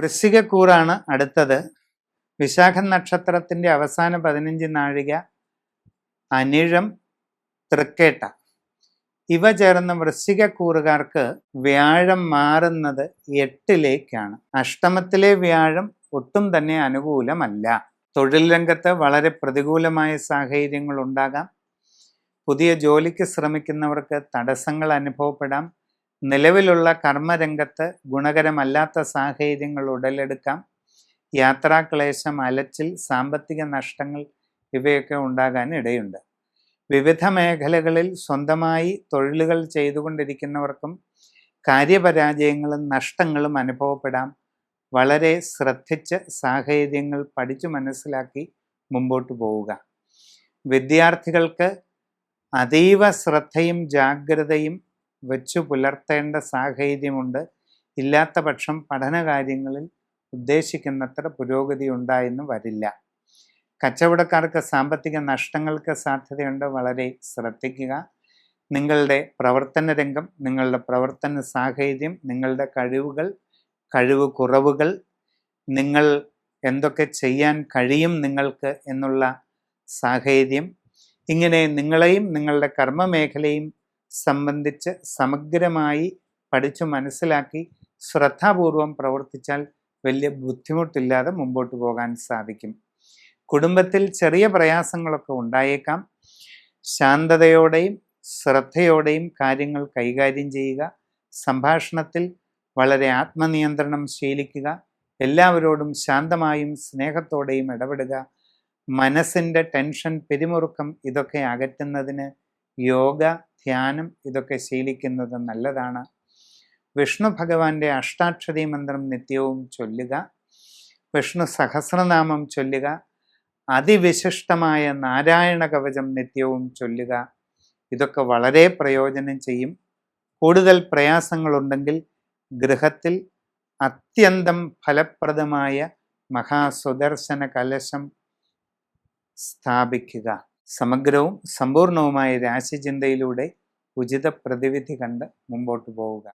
വൃശ്ചികക്കൂറാണ് അടുത്തത്. വിശാഖ നക്ഷത്രത്തിന്റെ അവസാന പതിനഞ്ച് നാഴിക അനിഴം തൃക്കേട്ട. ഇവ ചേർന്ന വൃശ്ചികക്കൂറുകാർക്ക് വ്യാഴം മാറുന്നത് എട്ടിലേക്കാണ്. അഷ്ടമത്തിലെ വ്യാഴം ഒട്ടും തന്നെ അനുകൂലമല്ല. തൊഴിൽ രംഗത്ത് വളരെ പ്രതികൂലമായ സാഹചര്യങ്ങൾ ഉണ്ടാകാം. പുതിയ ജോലിക്ക് ശ്രമിക്കുന്നവർക്ക് തടസ്സങ്ങൾ അനുഭവപ്പെടാം. നിലവിലുള്ള കർമ്മരംഗത്ത് ഗുണകരമല്ലാത്ത സാഹചര്യങ്ങൾ ഉടലെടുക്കാം. യാത്രാക്ലേശം അലച്ചിൽ സാമ്പത്തിക നഷ്ടങ്ങൾ ഇവയൊക്കെ ഉണ്ടാകാൻ ഇടയുണ്ട്. വിവിധ മേഖലകളിൽ സ്വന്തമായി തൊഴിലുകൾ ചെയ്തുകൊണ്ടിരിക്കുന്നവർക്കും കാര്യപരാജയങ്ങളും നഷ്ടങ്ങളും അനുഭവപ്പെടാം. വളരെ ശ്രദ്ധിച്ച് സാഹചര്യങ്ങൾ പഠിച്ചു മനസ്സിലാക്കി മുമ്പോട്ട് പോവുക. വിദ്യാർത്ഥികൾക്ക് അതീവ ശ്രദ്ധയും ജാഗ്രതയും വെച്ചു പുലർത്തേണ്ട സാഹചര്യമുണ്ട്. ഇല്ലാത്ത പക്ഷം പഠനകാര്യങ്ങളിൽ ഉദ്ദേശിക്കുന്നത്ര പുരോഗതി ഉണ്ടായെന്ന് വരില്ല. കച്ചവടക്കാർക്ക് സാമ്പത്തിക നഷ്ടങ്ങൾക്ക് സാധ്യതയുണ്ട്. വളരെ ശ്രദ്ധിക്കുക. നിങ്ങളുടെ പ്രവർത്തന രംഗം നിങ്ങളുടെ പ്രവർത്തന സാഹചര്യം നിങ്ങളുടെ കഴിവുകൾ കഴിവ് കുറവുകൾ നിങ്ങൾ എന്തൊക്കെ ചെയ്യാൻ കഴിയും നിങ്ങൾക്ക് എന്നുള്ള സാഹചര്യം ഇങ്ങനെ നിങ്ങളെയും നിങ്ങളുടെ കർമ്മമേഖലയും സംബന്ധിച്ച് സമഗ്രമായി പഠിച്ചു മനസ്സിലാക്കി ശ്രദ്ധാപൂർവം പ്രവർത്തിച്ചാൽ വലിയ ബുദ്ധിമുട്ടില്ലാതെ മുമ്പോട്ട് പോകാൻ സാധിക്കും. കുടുംബത്തിൽ ചെറിയ പ്രയാസങ്ങളൊക്കെ ഉണ്ടായേക്കാം. ശാന്തതയോടെയും ശ്രദ്ധയോടെയും കാര്യങ്ങൾ കൈകാര്യം ചെയ്യുക സംഭാഷണത്തിൽ വളരെ ആത്മനിയന്ത്രണം ശീലിക്കുക എല്ലാവരോടും ശാന്തമായും സ്നേഹത്തോടെയും ഇടപെടുക മനസ്സിന്റെ ടെൻഷൻ പിരിമുറുക്കം ഇതൊക്കെ അകറ്റുന്നതിന് യോഗ ധ്യാനം ഇതൊക്കെ ശീലിക്കുന്നത് നല്ലതാണ്. വിഷ്ണു ഭഗവാന്റെ അഷ്ടാക്ഷരി മന്ത്രം നിത്യവും ചൊല്ലുക. വിഷ്ണു സഹസ്രനാമം ചൊല്ലുക. അതിവിശിഷ്ടമായ നാരായണ കവചം നിത്യവും ചൊല്ലുക. ഇതൊക്കെ വളരെ പ്രയോജനം ചെയ്യും. കൂടുതൽ പ്രയാസങ്ങളുണ്ടെങ്കിൽ ഗൃഹത്തിൽ അത്യന്തം ഫലപ്രദമായ മഹാസുദർശന കലശം സ്ഥാപിക്കുക. സമഗ്രവും സമ്പൂർണവുമായ രാശിചിന്തയിലൂടെ ഉചിത പ്രതിവിധി കണ്ട് മുമ്പോട്ട് പോവുക.